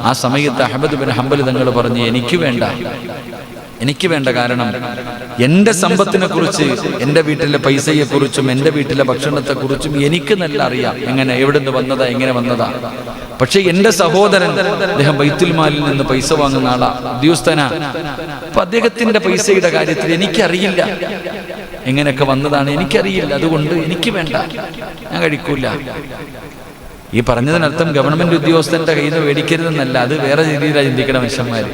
ആ സമയത്ത് Ahmed bin Hanbal തങ്ങൾ പറഞ്ഞു എനിക്ക് വേണ്ട. എനിക്ക് വേണ്ട കാരണം എന്റെ സമ്പത്തിനെ കുറിച്ച് എന്റെ വീട്ടിലെ പൈസയെ കുറിച്ചും എന്റെ വീട്ടിലെ ഭക്ഷണത്തെ കുറിച്ചും എനിക്ക് നല്ല അറിയാം. എങ്ങനെ എവിടുന്ന് വന്നതാ എങ്ങനെ വന്നതാ? പക്ഷെ എന്റെ സഹോദരൻ അദ്ദേഹം ബൈത്തുൽ മാലിൽ നിന്ന് പൈസ വാങ്ങുന്ന ആളാ ഉദ്യോഗസ്ഥന. അപ്പൊ അദ്ദേഹത്തിന്റെ പൈസയുടെ കാര്യത്തിൽ എനിക്കറിയില്ല. എങ്ങനെയൊക്കെ വന്നതാണ് എനിക്കറിയില്ല. അതുകൊണ്ട് എനിക്ക് വേണ്ട. ഞാൻ കഴിക്കൂല. ഈ പറഞ്ഞതിനർത്ഥം ഗവൺമെന്റ് ഉദ്യോഗസ്ഥന്റെ കയ്യിൽ നിന്ന് മേടിക്കരുതെന്നല്ല അത് വേറെ രീതിയിലാണ് ചിന്തിക്കണം മനുഷ്യന്മാര്.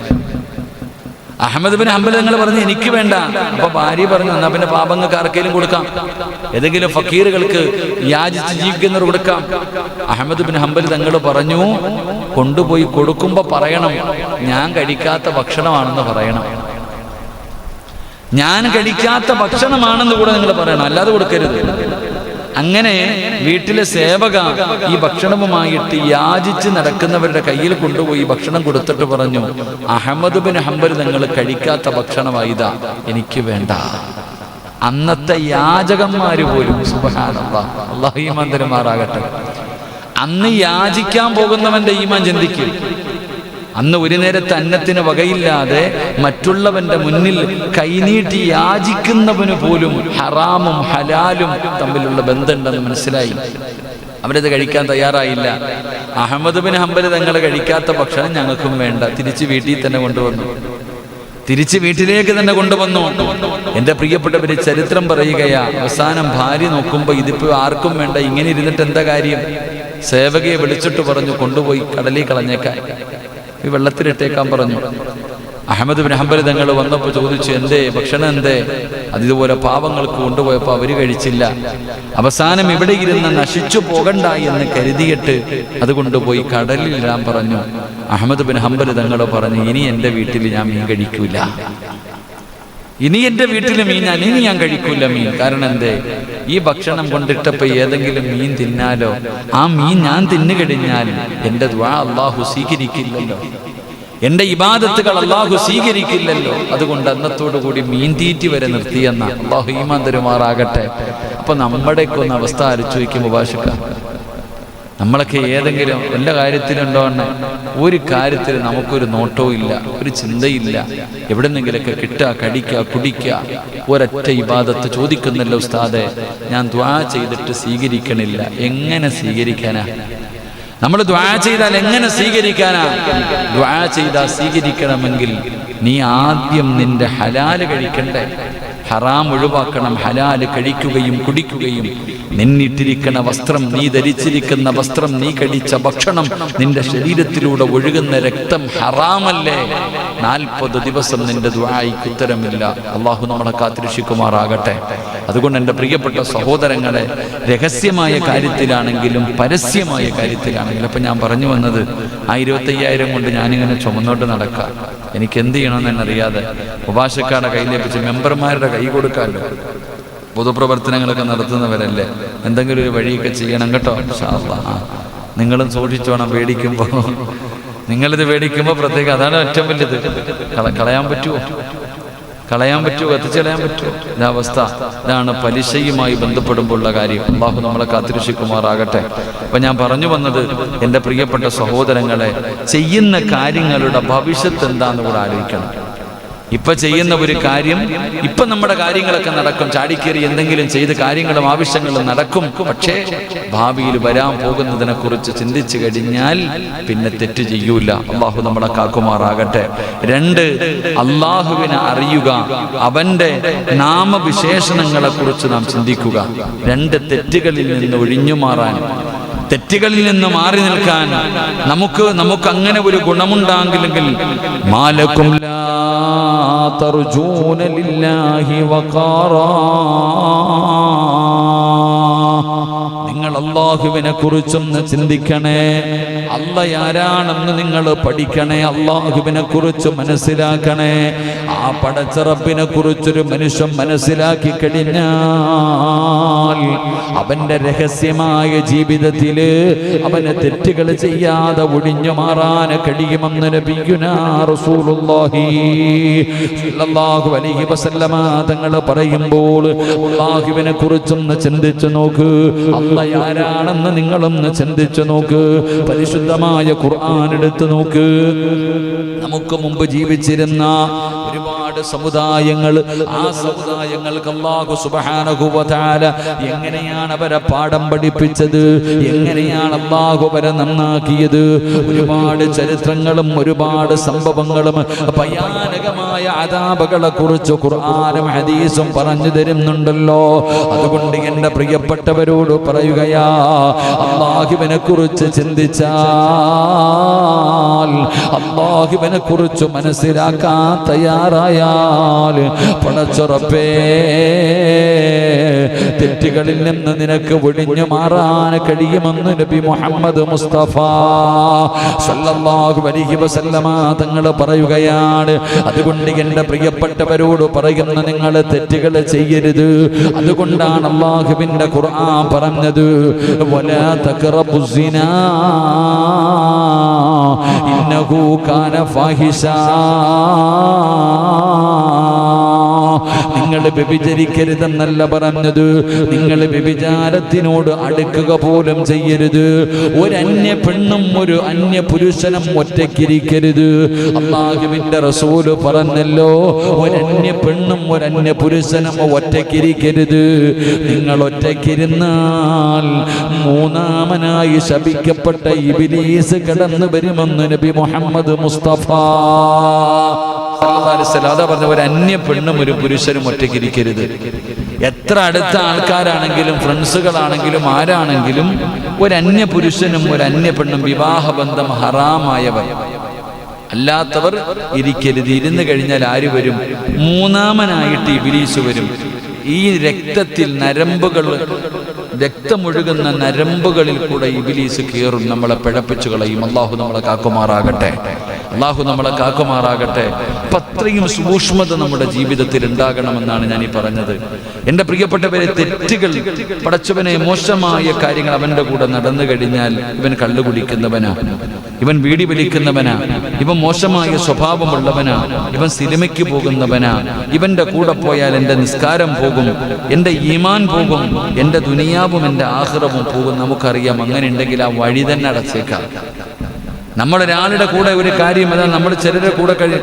അഹമ്മദ് ബിൻ ഹംബൽ നിങ്ങൾ പറഞ്ഞു എനിക്ക് വേണ്ട. അപ്പൊ ഭാര്യ പറഞ്ഞു എന്നാ പിന്നെ പാപങ്ങൾക്ക് ആർക്കെങ്കിലും കൊടുക്കാം? ഏതെങ്കിലും ഫക്കീറുകൾക്ക് യാചിച്ച് ജീവിക്കുന്നവർ കൊടുക്കാം. അഹമ്മദ് ബിൻ ഹംബൽ തങ്ങൾ പറഞ്ഞു കൊണ്ടുപോയി കൊടുക്കുമ്പോ പറയണം ഞാൻ കഴിക്കാത്ത ഭക്ഷണമാണെന്ന് പറയണം. ഞാൻ കഴിക്കാത്ത ഭക്ഷണമാണെന്ന് കൂടെ നിങ്ങൾ പറയണം അല്ലാതെ കൊടുക്കരുത്. അങ്ങനെ വീട്ടിലെ സേവക ഈ ഭക്ഷണവുമായിട്ട് യാചിച്ച് നടക്കുന്നവരുടെ കയ്യിൽ കൊണ്ടുപോയി ഭക്ഷണം കൊടുത്തിട്ട് പറഞ്ഞു അഹമ്മദ് ബിൻ ഹംബൽ നിങ്ങൾ കഴിക്കാത്ത ഭക്ഷണമായിത എനിക്ക് വേണ്ട. അന്നത്തെ യാചകന്മാര് പോലും സുബഹാനല്ലാ ഈമാൻ അന്ന് യാചിക്കാൻ പോകുന്നവന്റെ ഈമാൻ ചിന്തിക്കും. അന്ന് ഒരു നേരത്തെ അന്നത്തിന് വകയില്ലാതെ മറ്റുള്ളവന്റെ മുന്നിൽ കൈനീട്ടി യാചിക്കുന്നവന് പോലും ഹറാമും ഹലാലും തമ്മിലുള്ള ബന്ധമുണ്ടെന്ന് മനസ്സിലായി. അവരത് കഴിക്കാൻ തയ്യാറായില്ല. അഹമ്മദ് ബിൻ ഹംബൽ തങ്ങൾ കഴിക്കാത്ത ഭക്ഷണം ഞങ്ങൾക്കും വേണ്ട. തിരിച്ച് വീട്ടിൽ തന്നെ കൊണ്ടുവന്നു. തിരിച്ച് വീട്ടിലേക്ക് തന്നെ കൊണ്ടുവന്നു. എന്റെ പ്രിയപ്പെട്ടവര് ചരിത്രം പറയുകയാ അവസാനം ഭാര്യ നോക്കുമ്പോൾ ഇതിപ്പോ ആർക്കും വേണ്ട. ഇങ്ങനെ ഇരുന്നിട്ട് എന്താ കാര്യം? സേവകയെ വിളിച്ചിട്ട് പറഞ്ഞു കൊണ്ടുപോയി കടലിൽ കളഞ്ഞേക്കാൻ ഈ വെള്ളത്തിലിട്ടേക്കാൻ പറഞ്ഞു. അഹമ്മദ് ബിൻ ഹംബൽ തങ്ങൾ വന്നപ്പോൾ ചോദിച്ചു എന്തേ ഭക്ഷണം എന്തേ? അതിതുപോലെ പാവങ്ങൾക്ക് കൊണ്ടുപോയപ്പോൾ അവർ കഴിച്ചില്ല. അവസാനം ഇവിടെ ഇരുന്ന് നശിച്ചു പോകണ്ട എന്ന് കരുതിയിട്ട് അതുകൊണ്ട് പോയി കടലിൽ ഇടാൻ പറഞ്ഞു. അഹമ്മദ് ബിൻ ഹംബൽ തങ്ങൾ പറഞ്ഞു ഇനി എന്റെ വീട്ടിൽ ഞാൻ മീൻ കഴിക്കൂല. ഇനി എന്റെ വീട്ടിൽ ഞാൻ ഇനി ഞാൻ കഴിക്കൂല മീൻ. കാരണം എന്തേ? ഈ ഭക്ഷണം കൊണ്ടിട്ടപ്പോ ഏതെങ്കിലും മീൻ തിന്നാലോ? ആ മീൻ ഞാൻ തിന്നു കഴിഞ്ഞാൽ എന്റെ ദ്വാ അള്ളാഹു സ്വീകരിക്കില്ലല്ലോ. എന്റെ ഇബാദത്തുകൾ അള്ളാഹു സ്വീകരിക്കില്ലല്ലോ. അതുകൊണ്ട് അന്നത്തോടു കൂടി മീൻ തീറ്റി വരെ നിർത്തിയെന്ന. അള്ളാഹു ഈമാൻ തരുമാറാകട്ടെ. അപ്പൊ നമ്മുടെയൊക്കെ ഒന്ന് അവസ്ഥ അരച്ചു വയ്ക്കുമ്പോൾ ഭാഷക്ക നമ്മളൊക്കെ ഏതെങ്കിലും എല്ലാ കാര്യത്തിലുണ്ടോ എന്ന് ഒരു കാര്യത്തിൽ നമുക്കൊരു നോട്ടവും ഇല്ല ഒരു ചിന്തയില്ല എവിടെന്നെങ്കിലൊക്കെ കിട്ടുക കടിക്കുക കുടിക്കുക ഒരൊറ്റ ഇബാദത്ത് ചോദിക്കുന്നല്ലോ ഉസ്താദെ ഞാൻ ദ്വാ ചെയ്തിട്ട് സ്വീകരിക്കണില്ല. എങ്ങനെ സ്വീകരിക്കാനാ? നമ്മൾ ദ്വാ ചെയ്താൽ എങ്ങനെ സ്വീകരിക്കാനാ? ദ്വാ ചെയ്താൽ സ്വീകരിക്കണമെങ്കിൽ നീ ആദ്യം നിന്റെ ഹലാൽ കഴിക്കണ്ടേ? ഹറാം ഒഴിവാക്കണം ഹലാൽ കഴിക്കുകയും കുടിക്കുകയും. നിന്നിട്ടിരിക്കുന്ന വസ്ത്രം നീ ധരിച്ചിരിക്കുന്ന വസ്ത്രം നീ കഴിച്ച ഭക്ഷണം നിന്റെ ശരീരത്തിലൂടെ ഒഴുകുന്ന രക്തം ഹറാമല്ലേ? നാൽപ്പത് ദിവസം നിന്റെ ദ്വായിക്ക് ഉത്തരമില്ല. അള്ളാഹു നമ്മളെ കാത്തിരക്ഷിക്കുമാറാകട്ടെ. അതുകൊണ്ട് എന്റെ പ്രിയപ്പെട്ട സഹോദരങ്ങളെ രഹസ്യമായ കാര്യത്തിലാണെങ്കിലും പരസ്യമായ കാര്യത്തിലാണെങ്കിലും അപ്പം ഞാൻ പറഞ്ഞു വന്നത് ആ ഇരുപത്തയ്യായിരം കൊണ്ട് ഞാനിങ്ങനെ ചുമന്നോട്ട് നടക്കാം. എനിക്ക് എന്ത് ചെയ്യണമെന്ന് തന്നെ അറിയാതെ ഉപാശക്കാരുടെ കയ്യിലേപ്പിച്ച് മെമ്പർമാരുടെ കൈ കൊടുക്കാമല്ലോ. പൊതുപ്രവർത്തനങ്ങളൊക്കെ നടത്തുന്നവരല്ലേ? എന്തെങ്കിലും ഒരു വഴിയൊക്കെ ചെയ്യണം കേട്ടോ. നിങ്ങളും സൂക്ഷിച്ചു വേണം പേടിക്കുമ്പോൾ നിങ്ങളിത് പേടിക്കുമ്പോൾ പ്രത്യേകം അതാണ് ഏറ്റവും വലിയത്. കള കളയാൻ പറ്റുമോ കളയാൻ പറ്റുമോ? കത്തിച്ചളയാൻ പറ്റുമോ? ഇതാ അവസ്ഥ. ഇതാണ് പലിശയുമായി ബന്ധപ്പെടുമ്പോഴുള്ള കാര്യം. അള്ളാഹു നമ്മളെ കാത്തിരക്ഷിക്കുമാറാകട്ടെ. അപ്പൊ ഞാൻ പറഞ്ഞു വന്നത് എന്റെ പ്രിയപ്പെട്ട സഹോദരങ്ങളെ ചെയ്യുന്ന കാര്യങ്ങളുടെ ഭവിഷ്യത്ത് എന്താന്ന് കൂടെ ആലോചിക്കണം. ഇപ്പൊ ചെയ്യുന്ന ഒരു കാര്യം ഇപ്പൊ നമ്മുടെ കാര്യങ്ങളൊക്കെ നടക്കും. ചാടിക്കേറി എന്തെങ്കിലും ചെയ്ത് കാര്യങ്ങളും ആവശ്യങ്ങളും നടക്കും. പക്ഷേ ഭാവിയിൽ വരാൻ പോകുന്നതിനെ കുറിച്ച് ചിന്തിച്ചു കഴിഞ്ഞാൽ പിന്നെ തെറ്റ് ചെയ്യൂല. അള്ളാഹു നമ്മളെ കാക്കുമാറാകട്ടെ. രണ്ട് അള്ളാഹുവിനെ അറിയുക. അവന്റെ നാമവിശേഷണങ്ങളെ കുറിച്ച് നാം ചിന്തിക്കുക. രണ്ട് തെറ്റുകളിൽ നിന്ന് ഒഴിഞ്ഞു മാറാൻ തെറ്റുകളിൽ നിന്ന് മാറി നിൽക്കാൻ നമുക്ക് നമുക്ക് അങ്ങനെ ഒരു ഗുണമുണ്ടാകില്ലെങ്കിൽ മാലക്കും നിങ്ങൾ അള്ളാഹുവിനെ കുറിച്ചൊന്ന് ചിന്തിക്കണേ. അല്ല ആരാണെന്ന് നിങ്ങൾ പഠിക്കണേ അള്ളാഹുവിനെ കുറിച്ച് മനസ്സിലാക്കണേ. ആ പടച്ചറപ്പിനെ കുറിച്ചൊരു മനുഷ്യൻ മനസ്സിലാക്കി കഴിഞ്ഞാൽ അവന്റെ രഹസ്യമായ ജീവിതത്തിൽ അവന് തെറ്റുകൾ ചെയ്യാതെ ഒഴിഞ്ഞു മാറാൻ കഴിയുമെന്ന് തങ്ങൾ പറയുമ്പോൾ അള്ളാഹുവിനെ കുറിച്ചൊന്ന് ചിന്തിച്ചു നോക്ക്. അല്ല ആരാണെന്ന് നിങ്ങളൊന്ന് ചിന്തിച്ചു നോക്ക്. പരിശുദ്ധ പരിശുദ്ധമായ ഖുർആൻ എടുത്തു നോക്ക്. നമുക്ക് മുമ്പ് ജീവിച്ചിരുന്ന ഒരുപാട് സമുദായങ്ങൾ ആ സമുദായങ്ങൾക്ക് വ തആല എങ്ങനെയാണ് അവരെ പാഠം പഠിപ്പിച്ചത് എങ്ങനെയാണ് അല്ലാഹു അവരെ നന്നാക്കിയത് ഒരുപാട് ചരിത്രങ്ങളും ഒരുപാട് സംഭവങ്ങളും ഭയാനകമായ അതാപകളെ കുറിച്ച് ഖുർആനും ഹദീസും പറഞ്ഞു തരുന്നുണ്ടല്ലോ. അതുകൊണ്ട് എന്റെ പ്രിയപ്പെട്ടവരോട് പറയുകയാ അള്ളാഹുവിനെ കുറിച്ച് ചിന്തിച്ചാൽ അള്ളാഹുവിനെ കുറിച്ച് മനസ്സിലാക്കാൻ തയ്യാറായാൽ പടച്ചുറപ്പേ തെറ്റുകളിൽ നിന്ന് നിനക്ക് ഒഴിഞ്ഞു മാറാൻ കഴിയുമെന്ന് നബി മുഹമ്മദ് മുസ്തഫ സല്ലല്ലാഹു അലൈഹി വസല്ലമ തങ്ങൾ പറയുകയാണ്. അതുകൊണ്ട് എന്റെ പ്രിയപ്പെട്ടവരോട് പറയുന്ന നിങ്ങൾ തെറ്റുകൾ ചെയ്യരുത്. അതുകൊണ്ടാണ് അള്ളാഹുവിന്റെ ഖുർആൻ പറഞ്ഞത് വലാ തഖറബു സിനാ ഇന്നഹു കാന ഫാഹിഷാ. നിങ്ങൾ വ്യഭിചരിക്കരുതെന്നല്ല പറഞ്ഞത്. നിങ്ങൾ വ്യഭിചാരത്തിനോട് അടുക്കുക പോലും ചെയ്യരുത്. ഒരു അന്യ പെണ്ണും ഒരു അന്യ പുരുഷനും ഒറ്റയ്ക്കിരിക്കരുത്. അള്ളാഹുവിന്റെ റസൂൽ പറഞ്ഞല്ലോ ഒരന്യ പെണ്ണും ഒരന്യ പുരുഷനും ഒറ്റയ്ക്കിരിക്കരുത്. നിങ്ങൾ ഒറ്റയ്ക്കിരുന്നാൽ മൂന്നാമനായി ശപിക്കപ്പെട്ട ഇബിലീസ് കടന്നു വരുമെന്ന് നബി മുഹമ്മദ് മുസ്തഫ. അതാ പറഞ്ഞ ഒരു അന്യ പെണ്ണും ഒരു പുരുഷനും ഒറ്റയ്ക്കിരിക്കരുത് എത്ര അടുത്ത ആൾക്കാരാണെങ്കിലും ഫ്രണ്ട്സുകളാണെങ്കിലും ആരാണെങ്കിലും ഒരു അന്യ പുരുഷനും ഒരു അന്യ പെണ്ണും വിവാഹബന്ധം ഹറാമായവർ. അല്ലാത്തവർ ഇരിക്കരുത്. ഇരുന്ന് കഴിഞ്ഞാൽ ആര് വരും? മൂന്നാമനായിട്ട് ഇബിലീസ് വരും. ഈ രക്തത്തിൽ നരമ്പുകൾ രക്തമൊഴുകുന്ന നരമ്പുകളിൽ കൂടെ ഇബിലീസ് കീറും നമ്മളെ പിഴപ്പിച്ചു കളയും. അള്ളാഹു നമ്മളെ കാക്കുമാറാകട്ടെ. അള്ളാഹു നമ്മളെ കാക്കുമാറാകട്ടെ. അത്രയും സൂക്ഷ്മത നമ്മുടെ ജീവിതത്തിൽ ഉണ്ടാകണമെന്നാണ് ഞാൻ ഈ പറഞ്ഞത്. എന്റെ പ്രിയപ്പെട്ടവരെ തെറ്റുകൾ പടച്ചവനെ മോശമായ കാര്യങ്ങൾ അവന്റെ കൂടെ നടന്നു കഴിഞ്ഞാൽ ഇവൻ കള്ളു കുടിക്കുന്നവനാ. ഇവൻ വീടി വലിക്കുന്നവനാ. ഇവൻ മോശമായ സ്വഭാവമുള്ളവനാ. ഇവൻ സിനിമയ്ക്ക് പോകുന്നവനാ. ഇവന്റെ കൂടെ പോയാൽ എന്റെ നിസ്കാരം പോകും എന്റെ ഈമാൻ പോകും എന്റെ ദുനിയാവും എന്റെ ആഹ്റവും പോകും. നമുക്കറിയാം അങ്ങനെ ഉണ്ടെങ്കിൽ ആ വഴി തന്നെ അടച്ചേക്കാം. നമ്മളൊരാളുടെ കൂടെ ഒരു കാര്യം അതാ നമ്മൾ ചിലരുടെ കൂടെ കഴിഞ്ഞു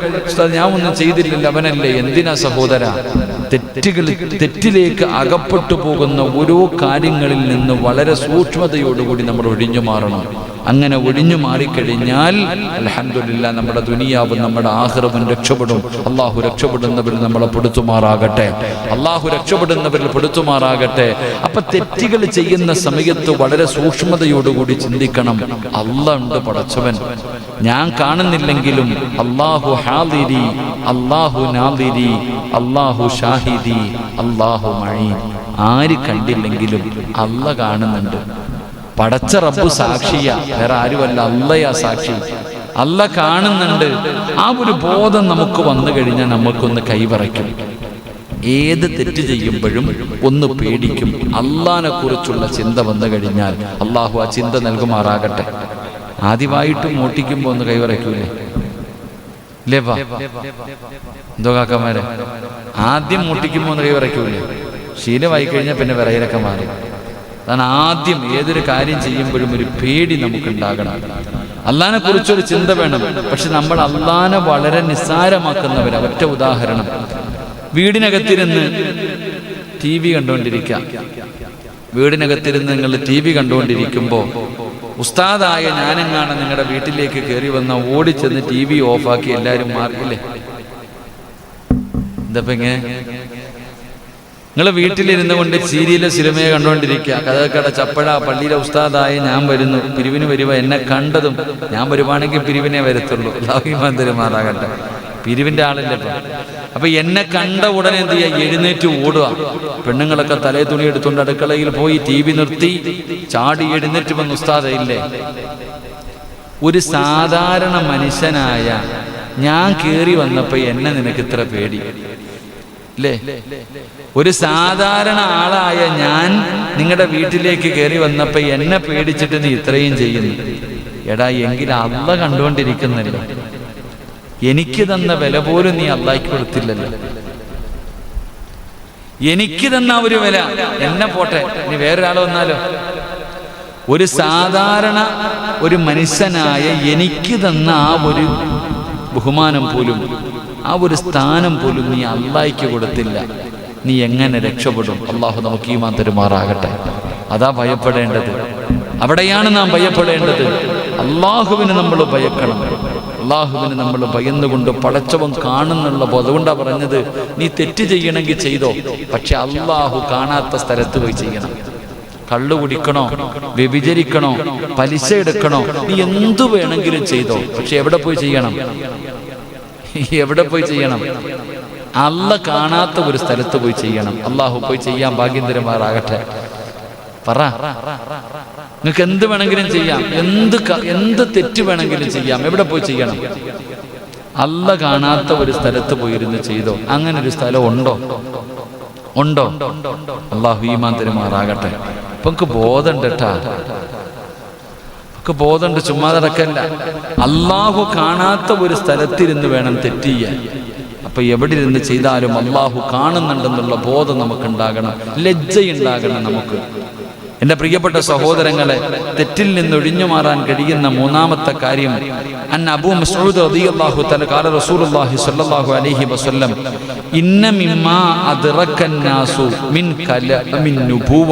ഞാൻ ഒന്നും ചെയ്തിട്ടില്ല. അവനല്ലേ? എന്തിനാ സഹോദര? തെറ്റുകൾ തെറ്റിലേക്ക് അകപ്പെട്ടു പോകുന്ന ഓരോ കാര്യങ്ങളിൽ നിന്ന് വളരെ സൂക്ഷ്മതയോടുകൂടി നമ്മൾ ഒഴിഞ്ഞു മാറണം. അങ്ങനെ ഒഴിഞ്ഞു മാറിക്കഴിഞ്ഞാൽ അലഹമില്ല നമ്മുടെ ദുനിയാവും നമ്മുടെ ആഹ്റവും രക്ഷപ്പെടും. അള്ളാഹു രക്ഷപ്പെടുന്നവരിൽ നമ്മളെ പെടുത്തുമാറാകട്ടെ. അള്ളാഹു രക്ഷപ്പെടുന്നവരിൽ പെടുത്തുമാറാകട്ടെ. അപ്പൊ തെറ്റുകൾ ചെയ്യുന്ന സമയത്ത് വളരെ സൂക്ഷ്മതയോടുകൂടി ചിന്തിക്കണം. അല്ല ഉണ്ട് പടച്ചവൻ. ഞാൻ കാണുന്നില്ലെങ്കിലും അള്ളാഹു ഹാദിരി അള്ളാഹു നാദിരി അള്ളാഹു ഷാഹിദി അള്ളാഹു മഴി ആര് കണ്ടില്ലെങ്കിലും അല്ല കാണുന്നുണ്ട്. പടച്ച റബ്ബ് സാക്ഷിയ. വേറെ ആരുമല്ല. അല്ലയാ സാക്ഷി. അല്ല കാണുന്നുണ്ട്. ആ ഒരു ബോധം നമുക്ക് വന്നു കഴിഞ്ഞാൽ നമുക്കൊന്ന് കൈവറയ്ക്കും. ഏത് തെറ്റ് ചെയ്യുമ്പോഴും ഒന്ന് പേടിക്കും. അള്ളാനെ കുറിച്ചുള്ള ചിന്ത വന്നു കഴിഞ്ഞാൽ അള്ളാഹു ആ ചിന്ത നൽകുമാറാകട്ടെ. ആദ്യമായിട്ട് മോട്ടിക്കുമ്പോൾ ഒന്ന് കൈവറയ്ക്കൂലേ? വാ എന്തോ കാക്കമാരെ? ആദ്യം മുട്ടിക്കുമ്പോൾ ഒന്ന് കൈവറയ്ക്കൂലേ? ശീലമായി കഴിഞ്ഞാൽ പിന്നെ വിറയിലൊക്കെ മാറും. അതാണ് ആദ്യം ഏതൊരു കാര്യം ചെയ്യുമ്പോഴും ഒരു പേടി നമുക്കുണ്ടാകണം. അള്ളാനെ കുറിച്ചൊരു ചിന്ത വേണം. പക്ഷെ നമ്മൾ അള്ളാനെ വളരെ നിസ്സാരമാക്കുന്നവരാ. ഒറ്റ ഉദാഹരണം. വീടിനകത്തിരുന്ന് ടി വി കണ്ടുകൊണ്ടിരിക്കാം വീടിനകത്തിരുന്ന് നിങ്ങൾ ടി വി കണ്ടുകൊണ്ടിരിക്കുമ്പോൾ ഉസ്താദായ ഞാനെങ്ങാണ് നിങ്ങളുടെ വീട്ടിലേക്ക് കയറി വന്ന ഓടിച്ചെന്ന് ടി വി ഓഫാക്കി എല്ലാവരും മാറില്ലേ? എന്തപ്പോ ഇങ്ങനെ? നിങ്ങൾ വീട്ടിലിരുന്ന് കൊണ്ട് സീരിയലെ സിനിമയെ കണ്ടുകൊണ്ടിരിക്കുക കഥകട ചപ്പഴ പള്ളിയിലെ ഉസ്താദായി ഞാൻ വരുന്നു. പിരിവിന് വരുവ എന്നെ കണ്ടതും ഞാൻ വരുവാണെങ്കിൽ പിരിവിനെ വരത്തുള്ളൂ. ലാഹിമാന്തരമാറാകട്ടെ പിരിവിന്റെ ആളല്ലേ അപ്പൊ എന്നെ കണ്ട ഉടനെ എന്ത് ചെയ്യാ? എഴുന്നേറ്റ് ഓടുക. പെണ്ണുങ്ങളൊക്കെ തലേ തുണി എടുത്തുകൊണ്ട് അടുക്കളയിൽ പോയി ടി വി നിർത്തി ചാടി എഴുന്നേറ്റ് വന്ന് ഉസ്താദയില്ലേ ഒരു സാധാരണ മനുഷ്യനായ ഞാൻ കേറി വന്നപ്പോ എന്നെ നിനക്ക് ഇത്ര പേടി. അല്ലേ ഒരു സാധാരണ ആളായ ഞാൻ നിങ്ങളുടെ വീട്ടിലേക്ക് കയറി വന്നപ്പോ എന്നെ പേടിച്ചിട്ട് നീ ഇത്രയും ചെയ്യുന്നു. എടാ എങ്കിൽ അല്ല കണ്ടുകൊണ്ടിരിക്കുന്നല്ലോ എനിക്ക് തന്ന വില പോലും നീ അള്ളാക്കി കൊടുത്തില്ലല്ലോ. എനിക്ക് തന്ന ഒരു വില എന്നെ പോട്ടെ ഇനി വേറൊരാൾ വന്നാലോ? ഒരു സാധാരണ ഒരു മനുഷ്യനായ എനിക്ക് തന്ന ആ ഒരു ബഹുമാനം പോലും ആ ഒരു സ്ഥാനം പോലും നീ അള്ളായിക്ക് കൊടുത്തില്ല. നീ എങ്ങനെ രക്ഷപ്പെടും? അള്ളാഹു നമുക്ക് ഈ തരുമാറാകട്ടെ അതാ ഭയപ്പെടേണ്ടത്. അവിടെയാണ് നാം ഭയപ്പെടേണ്ടത്. അള്ളാഹുവിന് നമ്മൾ ഭയക്കണം. അള്ളാഹുവിന് നമ്മൾ ഭയന്നുകൊണ്ട് പടച്ചവൻ കാണുന്നുള്ള ബോധം. അതുകൊണ്ടാ പറഞ്ഞത് നീ തെറ്റ് ചെയ്യണമെങ്കിൽ ചെയ്തോ. പക്ഷെ അള്ളാഹു കാണാത്ത സ്ഥലത്ത് പോയി ചെയ്യണം. കള്ളു കുടിക്കണോ? വ്യഭിചരിക്കണോ? പലിശ എടുക്കണോ? നീ എന്തു വേണമെങ്കിലും ചെയ്തോ. പക്ഷെ എവിടെ പോയി ചെയ്യണം? എവിടെ പോയി ചെയ്യണം? അല്ല കാണാത്ത ഒരു സ്ഥലത്ത് പോയി ചെയ്യണം. അള്ളാഹു പോയി ചെയ്യാൻ ഭാഗ്യം തരുമാറാകട്ടെ പറ. നിങ്ങൾക്ക് എന്ത് വേണമെങ്കിലും ചെയ്യാം. എന്ത് എന്ത് തെറ്റ് വേണമെങ്കിലും ചെയ്യാം. എവിടെ പോയി ചെയ്യണം? അല്ല കാണാത്ത ഒരു സ്ഥലത്ത് പോയിരുന്ന് ചെയ്തോ? അങ്ങനെ ഒരു സ്ഥലം ഉണ്ടോ? ഉണ്ടോ? അള്ളാഹു ഈമാൻ തരുമാറാകട്ടെ. നമുക്ക് ബോധമുണ്ട് കേട്ടാ നമുക്ക് ബോധമുണ്ട് ചുമ്മാ നടക്കല്ല അള്ളാഹു കാണാത്ത ഒരു സ്ഥലത്തിരുന്ന് വേണം തെറ്റ് ചെയ്യാൻ. അപ്പൊ എവിടെ ഇരുന്ന് ചെയ്താലും അള്ളാഹു കാണുന്നുണ്ടെന്നുള്ള ബോധം നമുക്കുണ്ടാകണം ലജ്ജയുണ്ടാകണം നമുക്ക്. എന്റെ പ്രിയപ്പെട്ട സഹോദരങ്ങളെ തെറ്റിൽ നിന്ന് ഒഴിഞ്ഞു മാറാൻ കഴിയുന്ന മൂന്നാമത്തെ കാര്യം അൻ അബൂ മസ്ഊദ് റളിയല്ലാഹു തആല ഖാല റസൂലുള്ളാഹി സ്വല്ലല്ലാഹു അലൈഹി വസല്ലം ഇന്ന മിമ്മാ അദ്റക്കൻ മിൻ കലമിൻ നുബുവ.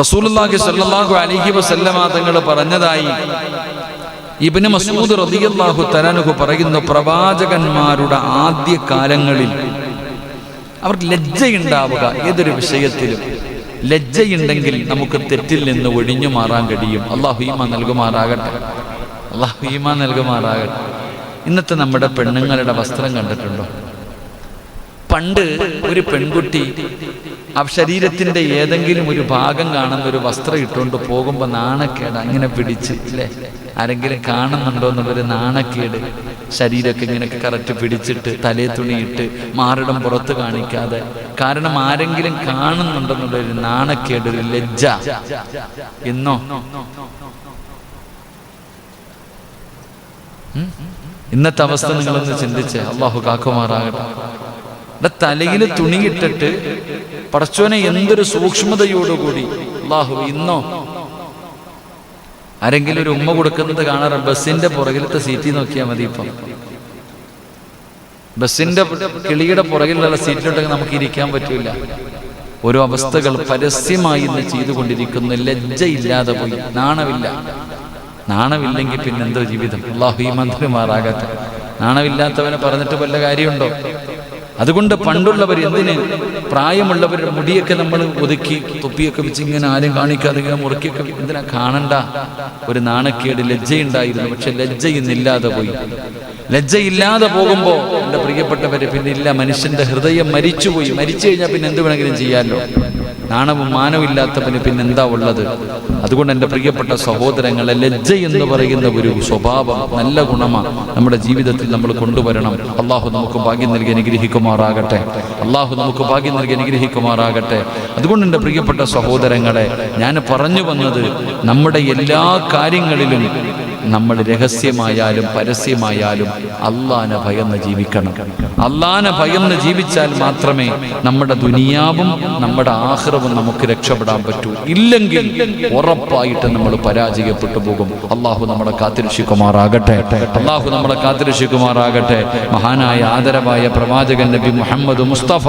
റസൂലുള്ളാഹി സല്ലല്ലാഹു അലൈഹി വസല്ലമ തങ്ങൾ പറഞ്ഞതായി ഇബ്നു മസ്ഊദ് റളിയല്ലാഹു തആലാഹു പറയുന്നു പ്രവാചകന്മാരുടെ ആദ്യ കാലങ്ങളിൽ അവർക്ക് ലജ്ജയുണ്ടാവുക ഏതൊരു വിഷയത്തിലും. ലജ്ജയുണ്ടെങ്കിൽ നമുക്ക് തെറ്റിൽ നിന്ന് ഒഴിഞ്ഞു മാറാൻ കഴിയും. അള്ളാഹു നൽകുമാറാകട്ടെ. അള്ളാഹു നൽകുമാറാകട്ടെ. ഇന്നത്തെ നമ്മുടെ പെണ്ണുങ്ങളുടെ വസ്ത്രം കണ്ടിട്ടുണ്ടോ? പണ്ട് ഒരു പെൺകുട്ടി ആ ശരീരത്തിന്റെ ഏതെങ്കിലും ഒരു ഭാഗം കാണുന്ന ഒരു വസ്ത്രം ഇട്ടുകൊണ്ട് പോകുമ്പോൾ നാണക്കേട് അങ്ങനെ പിടിച്ച് അല്ലേ ആരെങ്കിലും കാണുന്നുണ്ടോ എന്നുള്ളൊരു നാണക്കേട്. ശരീരമൊക്കെ ഇങ്ങനെ കറക്റ്റ് പിടിച്ചിട്ട് തലേ തുണിയിട്ട് മാറിടം പുറത്ത് കാണിക്കാതെ. കാരണം ആരെങ്കിലും കാണുന്നുണ്ടെന്നുള്ളൊരു നാണക്കേട് ഒരു ലജ്ജ. എന്നോ? ഇന്നത്തെ അവസ്ഥ നിങ്ങളൊന്ന് ചിന്തിച്ച്. അള്ളാഹു കാക്കുമാറാകട്ടെ. ഇവിടെ തലയിൽ തുണിയിട്ടിട്ട് പടച്ചോനെ എന്തൊരു സൂക്ഷ്മതയോടുകൂടി അള്ളാഹു ഇന്നോ ആരെങ്കിലും ഒരു ഉമ്മ കൊടുക്കുന്നത് കാണാറ് ബസ്സിന്റെ പുറകിലത്തെ സീറ്റിൽ നോക്കിയാൽ മതി ഇപ്പം. ബസ്സിന്റെ കിളിയുടെ പുറകിലുള്ള സീറ്റിലുണ്ടെങ്കിൽ നമുക്ക് ഇരിക്കാൻ പറ്റൂല. ഓരോ അവസ്ഥകൾ പരസ്യമായി ഇന്ന് ചെയ്തുകൊണ്ടിരിക്കുന്നു. ലജ്ജയില്ലാതെ പോയി. നാണമില്ല. നാണമില്ലെങ്കിൽ പിന്നെന്തോ ജീവിതം. അള്ളാഹു ഈ മന്ത്രിമാറാകട്ടെ നാണമില്ലാത്തവനെ പറഞ്ഞിട്ട് വല്ല കാര്യമുണ്ടോ? അതുകൊണ്ട് പണ്ടുള്ളവർ എന്തിന് പ്രായമുള്ളവരുടെ മുടിയൊക്കെ നമ്മൾ ഒതുക്കി തൊപ്പിയൊക്കെ വെച്ച് ഇങ്ങനെ ആരും കാണിക്കാതെ മുറുക്കിയൊക്കെ എന്തിനാ കാണണ്ട? ഒരു നാണക്കേട് ലജ്ജയുണ്ടായിരുന്നു പക്ഷെ ലജ്ജ ഇന്നില്ലാതെ പോയി. ലജ്ജയില്ലാതെ പോകുമ്പോൾ എന്റെ പ്രിയപ്പെട്ടവരെ പിന്നെ ഇല്ല മനുഷ്യന്റെ ഹൃദയം മരിച്ചുപോയി. മരിച്ചു കഴിഞ്ഞാൽ പിന്നെ എന്ത് വേണമെങ്കിലും ചെയ്യാമല്ലോ നാണവും മാനവും പിന്നെ എന്താ ഉള്ളത്? അതുകൊണ്ട് എന്റെ പ്രിയപ്പെട്ട സഹോദരങ്ങളെ ലജ്ജ എന്ന് പറയുന്ന ഒരു സ്വഭാവം നല്ല ഗുണമാണ് നമ്മുടെ ജീവിതത്തിൽ നമ്മൾ കൊണ്ടുവരണം. അള്ളാഹു നമുക്ക് ഭാഗ്യം നൽകി അനുഗ്രഹിക്കുമാറാകട്ടെ. അള്ളാഹു നമുക്ക് ഭാഗ്യം നൽകി അനുഗ്രഹിക്കുമാറാകട്ടെ. അതുകൊണ്ട് എന്റെ പ്രിയപ്പെട്ട സഹോദരങ്ങളെ ഞാൻ പറഞ്ഞു വന്നത് നമ്മുടെ എല്ലാ കാര്യങ്ങളിലും നമ്മൾ രഹസ്യമായാലും പരസ്യമായാലും അള്ളാനെ ഭയന്ന് ജീവിക്കണം. അള്ളാനെ ഭയന്ന് ജീവിച്ചാൽ മാത്രമേ നമ്മുടെ ദുനിയാവും നമ്മുടെ ആഹ്റവും നമുക്ക് രക്ഷപ്പെടാൻ പറ്റൂ. ഇല്ലെങ്കിൽ ഉറപ്പായിട്ട് നമ്മൾ പരാജയപ്പെട്ടു പോകും. അള്ളാഹു നമ്മളെ കാത്തിരക്ഷിക്കുമാറാകട്ടെ. അള്ളാഹു നമ്മളെ കാത്തിരക്ഷിക്കുമാറാകട്ടെ. മഹാനായ ആദരവായ പ്രവാചകൻ നബി മുഹമ്മദ് മുസ്തഫ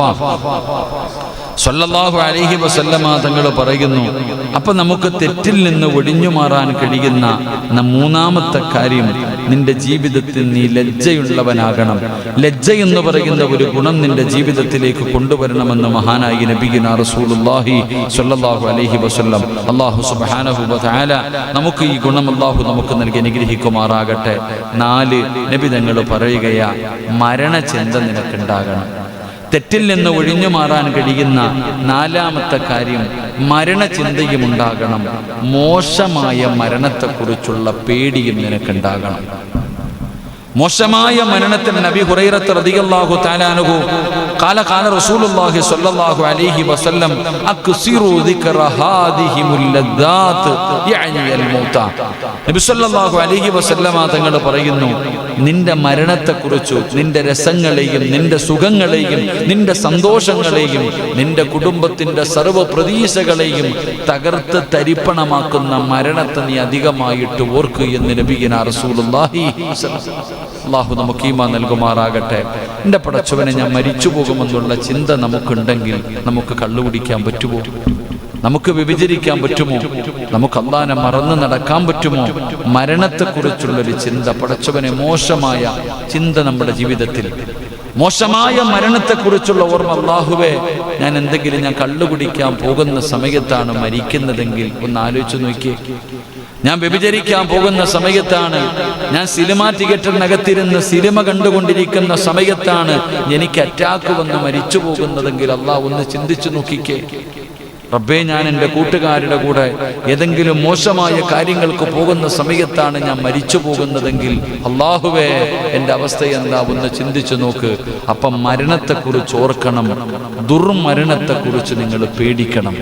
സല്ലല്ലാഹു അലഹി വസല്ലമ തങ്ങൾ പറയുന്നു അപ്പൊ നമുക്ക് തെറ്റിൽ നിന്ന് ഒഴിഞ്ഞു മാറാൻ കഴിയുന്ന മൂന്നാമത്തെ കാര്യം നിന്റെ ജീവിതത്തിൽ നീ ലജ്ജയുള്ളവനാകണം. ലജ്ജ എന്ന് പറയുന്ന ഒരു ഗുണം നിന്റെ ജീവിതത്തിലേക്ക് കൊണ്ടുവരണമെന്ന് മഹാനായി നബിഗിന റസൂലുള്ളാഹി സല്ലല്ലാഹു അലൈഹി വസല്ലം. അല്ലാഹു സുബ്ഹാനഹു വതആല നമുക്ക് ഈ ഗുണം അള്ളാഹു നമുക്ക് നൽകി അനുഗ്രഹിക്കുമാറാകട്ടെ. നാല് നബി തങ്ങൾ പറയുകയാ മരണചിന്ത നിനക്കുണ്ടാകണം. തെറ്റിൽ നിന്ന് ഒഴിഞ്ഞു മാറാൻ കഴിയുന്ന നാലാമത്തെ കാര്യം മരണചിന്തയും ഉണ്ടാകണം മോശമായ മരണത്തെക്കുറിച്ചുള്ള പേടിയും നിനക്കുണ്ടാകണം. മോശമായ മരണത്തിന് നബി ഹുറൈറത്ത് റതിയല്ലാഹു തആല അൻഹു قال قال رسول الله صلى الله عليه وسلم اكثروا ذكر هذه اللذات يعني الموت നബി സല്ലല്ലാഹു അലൈഹി വസല്ലമ തങ്ങൾ പറയുന്നു നിന്റെ മരണത്തെക്കുറിച്ചു നിന്റെ രസങ്ങളെയും നിന്റെ സുഖങ്ങളെയും നിന്റെ സന്തോഷങ്ങളെയും നിന്റെ കുടുംബത്തിന്റെ സർവ്വ പ്രതീക്ഷകളെയും തകർത്ത് തരിപ്പണമാക്കുന്ന മരണത്തെ നീ അധികമായിട്ട് ഓർക്ക് എന്ന് നബിയന റസൂലുള്ളാഹി അള്ളാഹു നമുക്ക് ഈമാ നൽകുമാറാകട്ടെ. എന്റെ പടച്ചവനെ ഞാൻ മരിച്ചു പോകുമെന്നുള്ള ചിന്ത നമുക്കുണ്ടെങ്കിൽ നമുക്ക് കള്ളു കുടിക്കാൻ പറ്റുമോ? നമുക്ക് വ്യഭിചരിക്കാൻ പറ്റുമോ? നമുക്ക് അള്ളാനെ മറന്ന് നടക്കാൻ പറ്റുമോ? മരണത്തെക്കുറിച്ചുള്ളൊരു ചിന്ത പടച്ചവനെ മോശമായ ചിന്ത നമ്മുടെ ജീവിതത്തിൽ. മോശമായ മരണത്തെക്കുറിച്ചുള്ള ഓർമ്മ അള്ളാഹുവേ ഞാൻ എന്തെങ്കിലും ഞാൻ കള്ളുകുടിക്കാൻ പോകുന്ന സമയത്താണ് മരിക്കുന്നതെങ്കിൽ ഒന്ന് ആലോചിച്ച് നോക്കിയേ. ഞാൻ വ്യഭിചരിക്കാൻ പോകുന്ന സമയത്താണ് ഞാൻ സിനിമാ തിയേറ്ററിനകത്തിരുന്ന് സിനിമ കണ്ടുകൊണ്ടിരിക്കുന്ന സമയത്താണ് എനിക്ക് അറ്റാക്ക് വന്ന് മരിച്ചു പോകുന്നതെങ്കിൽ അള്ളാഹ് ഒന്ന് ചിന്തിച്ചു നോക്കിക്കേ. റബ്ബേ ഞാൻ എന്റെ കൂട്ടുകാരുടെ കൂടെ ഏതെങ്കിലും മോശമായ കാര്യങ്ങൾക്ക് പോകുന്ന സമയത്താണ് ഞാൻ മരിച്ചു പോകുന്നതെങ്കിൽ അള്ളാഹുവേ എന്റെ അവസ്ഥ എന്താ? ഒന്ന് ചിന്തിച്ചു നോക്ക്. അപ്പം മരണത്തെക്കുറിച്ച് ഓർക്കണം. ദുർമരണത്തെക്കുറിച്ച് നിങ്ങൾ പേടിക്കണം.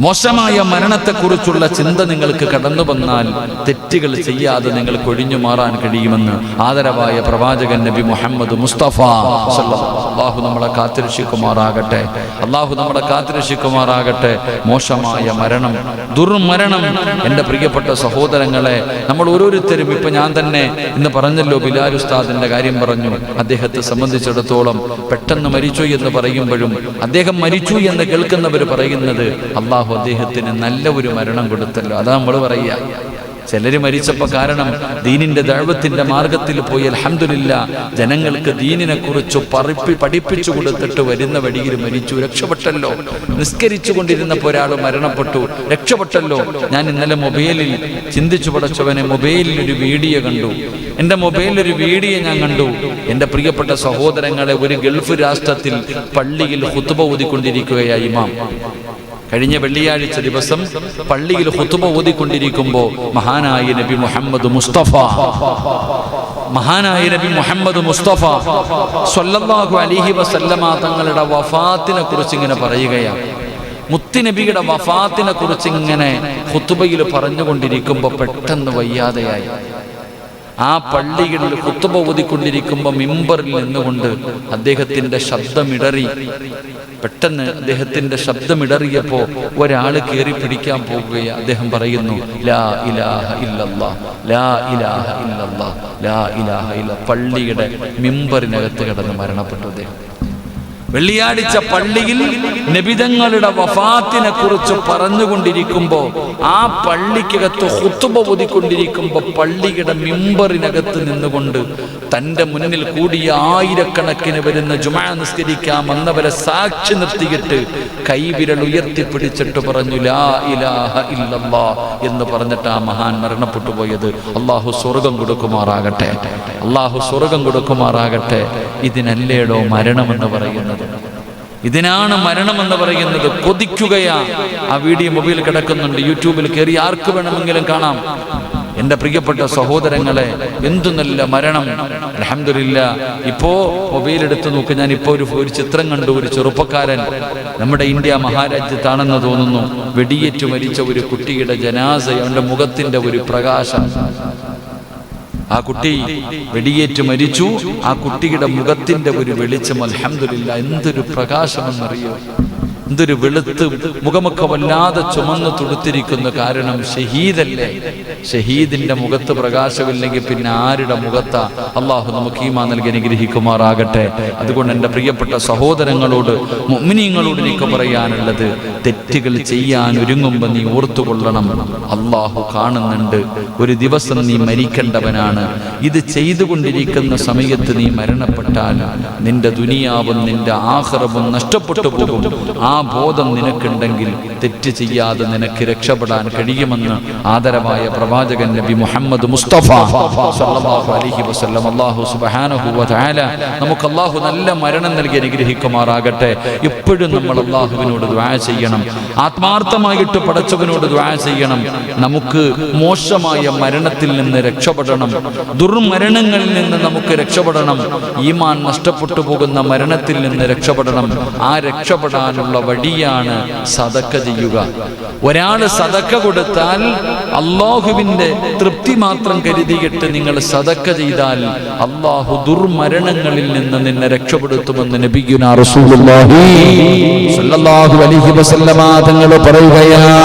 മോശമായ മരണത്തെക്കുറിച്ചുള്ള ചിന്ത നിങ്ങൾക്ക് കടന്നു വന്നാൽ തെറ്റുകൾ ചെയ്യാതെ നിങ്ങൾക്ക് ഒഴിഞ്ഞു മാറാൻ കഴിയുമെന്ന് ആദരവായ പ്രവാചകൻ നബി മുഹമ്മദ് മുസ്തഫ അള്ളാഹു നമ്മളെ കാത്തിരക്ഷിക്കുമാറാകട്ടെ. അള്ളാഹു നമ്മളെ കാത്തിരക്ഷിക്കുമാറാകട്ടെ. മോശമായ മരണം ദുർമരണം എന്റെ പ്രിയപ്പെട്ട സഹോദരങ്ങളെ നമ്മൾ ഓരോരുത്തരും ഇപ്പൊ ഞാൻ തന്നെ ഇന്ന് പറഞ്ഞല്ലോ ബിലാൽ ഉസ്താദിന്റെ കാര്യം പറഞ്ഞു. അദ്ദേഹത്തെ സംബന്ധിച്ചിടത്തോളം പെട്ടെന്ന് മരിച്ചു എന്ന് പറയുമ്പോഴും അദ്ദേഹം മരിച്ചു എന്ന് കേൾക്കുന്നവർ പറയുന്നത് അള്ളാഹു അദ്ദേഹത്തിന് നല്ല ഒരു മരണം കൊടുത്തല്ലോ. അതാ നമ്മൾ പറയുക. ചിലര് മരിച്ചപ്പോൾ കാരണം ദീനിന്റെ ദൈവത്തിന്റെ മാർഗത്തിൽ പോയി അലഹമില്ല ജനങ്ങൾക്ക് ദീനിനെ കുറിച്ച് പറപ്പി പഠിപ്പിച്ചു കൊടുത്തിട്ട് വരുന്ന വഴിയിൽ മരിച്ചു. രക്ഷപ്പെട്ടല്ലോ. നിസ്കരിച്ചു കൊണ്ടിരുന്നപ്പോൾ ഒരാൾ മരണപ്പെട്ടു. രക്ഷപ്പെട്ടല്ലോ. ഞാൻ ഇന്നലെ മൊബൈലിൽ ചിന്തിച്ചു പടച്ചവനെ മൊബൈലിൽ ഒരു വീഡിയോ കണ്ടു. എന്റെ മൊബൈലിൽ ഒരു വീഡിയോ ഞാൻ കണ്ടു. എന്റെ പ്രിയപ്പെട്ട സഹോദരങ്ങളെ ഒരു ഗൾഫ് രാഷ്ട്രത്തിൽ പള്ളിയിൽ ഹുത്തുബ ഊതിക്കൊണ്ടിരിക്കുകയായി ഇമാം. കഴിഞ്ഞ വെള്ളിയാഴ്ച ദിവസം പള്ളിയിൽ ഹുത്തുബ ഓതിക്കൊണ്ടിരിക്കുമ്പോൾ മഹാനായ നബി മുഹമ്മദ് മുസ്തഫ മഹാനായ നബി മുഹമ്മദ് മുസ്തഫ സൊല്ലാഹു അലിഹി വസല്ലമ തങ്ങളുടെ വഫാത്തിനെ കുറിച്ച് ഇങ്ങനെ പറയുകയാണ് മുത്തുനബിയുടെ വഫാത്തിനെ കുറിച്ച് ഇങ്ങനെ ഹുത്തുബയിൽ പറഞ്ഞുകൊണ്ടിരിക്കുമ്പോൾ പെട്ടെന്ന് വയ്യാതെയായി. ആ പള്ളികളിൽ കുത്തുബ ഊതിക്കൊണ്ടിരിക്കുമ്പോൾ മിമ്പറിൽ നിന്നുകൊണ്ട് അദ്ദേഹത്തിന്റെ ശബ്ദമിടറി. പെട്ടെന്ന് അദ്ദേഹത്തിന്റെ ശബ്ദമിടറിയപ്പോ ഒരാൾ കയറി പിടിക്കാൻ പോവുകയാണ് അദ്ദേഹം പറയുന്നു ലാ ഇലാഹ ഇല്ലല്ലാ ലാ ഇലാഹ ഇല്ലല്ലാ ലാ ഇലാഹ ഇല്ല പള്ളിയുടെ മിമ്പറിനകത്ത് കിടന്ന് മരണപ്പെട്ടു അദ്ദേഹം. വെള്ളിയാഴ്ച പള്ളിയിൽ നബിതങ്ങളുടെ വഫാത്തിനെ കുറിച്ച് പറഞ്ഞുകൊണ്ടിരിക്കുമ്പോ ആ പള്ളിക്കകത്ത് ഹുത്തുബ ഒതിക്കൊണ്ടിരിക്കുമ്പോ പള്ളിയുടെ മിമ്പറിനകത്ത് നിന്നുകൊണ്ട് തന്റെ മുന്നിൽ കൂടിയ ആയിരക്കണക്കിന് വരുന്ന ജുമാ നിസ്കരിക്കാം എന്നവരെ സാക്ഷി നിർത്തിയിട്ട് കൈവിരൽ ഉയർത്തിപ്പിടിച്ചിട്ട് പറഞ്ഞു ലാ ഇലാഹ ഇല്ലല്ലാ എന്ന് പറഞ്ഞിട്ട് ആ മഹാൻ മരണപ്പെട്ടു പോയത് അള്ളാഹു സ്വർഗം കൊടുക്കുമാറാകട്ടെ. അള്ളാഹു സ്വർഗം കൊടുക്കുമാറാകട്ടെ. ഇതിനല്ലേടോ മരണമെന്ന് പറയുന്നത്? ഇതിനാണ് മരണമെന്ന് പറയുന്നത്. കൊതിക്കുകയാ. ആ വീഡിയോ മൊബൈൽ കിടക്കുന്നുണ്ട്. യൂട്യൂബിൽ കയറി ആർക്ക് വേണമെങ്കിലും കാണാം. എന്റെ പ്രിയപ്പെട്ട സഹോദരങ്ങളെ എന്തു നല്ല മരണം. അലഹമില്ല ഇപ്പോ മൊബൈൽ എടുത്ത് നോക്ക്. ഞാൻ ഇപ്പോ ഒരു ഒരു ചിത്രം കണ്ടു. ഒരു ചെറുപ്പക്കാരൻ നമ്മുടെ ഇന്ത്യ മഹാരാജ്യത്താണെന്ന് തോന്നുന്നു. വെടിയേറ്റു മരിച്ച ഒരു കുട്ടിയുടെ ജനാസ അവന്റെ മുഖത്തിന്റെ ഒരു പ്രകാശം. ആ കുട്ടി വെടിയേറ്റ് മരിച്ചു. ആ കുട്ടിയുടെ മുഖത്തിന്റെ ഒരു വെളിച്ചം അൽഹംദുലില്ല എന്തൊരു പ്രകാശമെന്നറിയോ? എന്തൊരു വെളുത്ത് മുഖമൊക്കെ വല്ലാതെ ചുമന്ന് തുടുത്തിരിക്കുന്ന കാരണം ഷഹീദല്ലേ? ഷഹീദിന്റെ മുഖത്ത് പ്രകാശമില്ലെങ്കിൽ പിന്നെ ആരുടെ മുഖത്ത? അള്ളാഹു നമുക്ക് ഈമാ നൽകി അനുഗ്രഹിക്കുമാറാകട്ടെ. അതുകൊണ്ട് എന്റെ പ്രിയപ്പെട്ട സഹോദരങ്ങളോട് മുഅ്മിനീങ്ങളോട് എനിക്ക് പറയാനുള്ളത് തെറ്റുകൾ ചെയ്യാൻ ഒരുങ്ങുമ്പോൾ നീ ഓർത്തുകൊള്ളണം. അള്ളാഹു കാണുന്നുണ്ട്. ഒരു ദിവസം നീ മരിക്കേണ്ടവനാണ്. ഇത് ചെയ്തുകൊണ്ടിരിക്കുന്ന സമയത്ത് നീ മരണപ്പെട്ടാൽ നിന്റെ ദുനിയാവും നിന്റെ ആഹ്റവും നഷ്ടപ്പെട്ടു പോകും. ആ ബോധം നിനക്കുണ്ടെങ്കിൽ തെറ്റ് ചെയ്യാതെ നിനക്ക് രക്ഷപ്പെടാൻ കഴിയുമെന്ന് ആദരവായ പ്രവാചകൻ നബി മുഹമ്മദ് മുസ്തഫ സല്ലല്ലാഹു അലൈഹി വസല്ലം. അല്ലാഹു സുബ്ഹാനഹു വ നമുക്ക് അല്ലാഹു നല്ല മരണം നൽകി അനുഗ്രഹിക്കുമാറാകട്ടെ. എപ്പോഴും നമ്മൾ അല്ലാഹുവിനോട് ദുആ ചെയ്യണം. ആത്മാർത്ഥമായിട്ട് പടച്ചവനോട് ദുആ ചെയ്യണം. നമുക്ക് മോശമായ മരണത്തിൽ നിന്ന് രക്ഷപ്പെടണം. ദുർമരണങ്ങളിൽ നിന്ന് നമുക്ക് രക്ഷപ്പെടണം. ഈമാൻ നഷ്ടപ്പെട്ടു പോകുന്ന മരണത്തിൽ നിന്ന് രക്ഷപ്പെടണം. ആ രക്ഷപ്പെടാനുള്ള വഴിയാണ് സതക്ക ചെയ്യുക. ഒരാൾ സതക്ക കൊടുത്താൽ അള്ളാഹുവിന്റെ തൃപ്തി മാത്രം കരുതിയിട്ട് നിങ്ങൾ സതക്ക ചെയ്താൽ അള്ളാഹു ദുർമരണങ്ങളിൽ നിന്ന് നിന്നെ രക്ഷപ്പെടുത്തുമെന്ന് നബിഗുന റസൂലുള്ളാഹി സല്ലല്ലാഹു അലൈഹി വസല്ലമ തങ്ങൾ പറയുകയാണ്.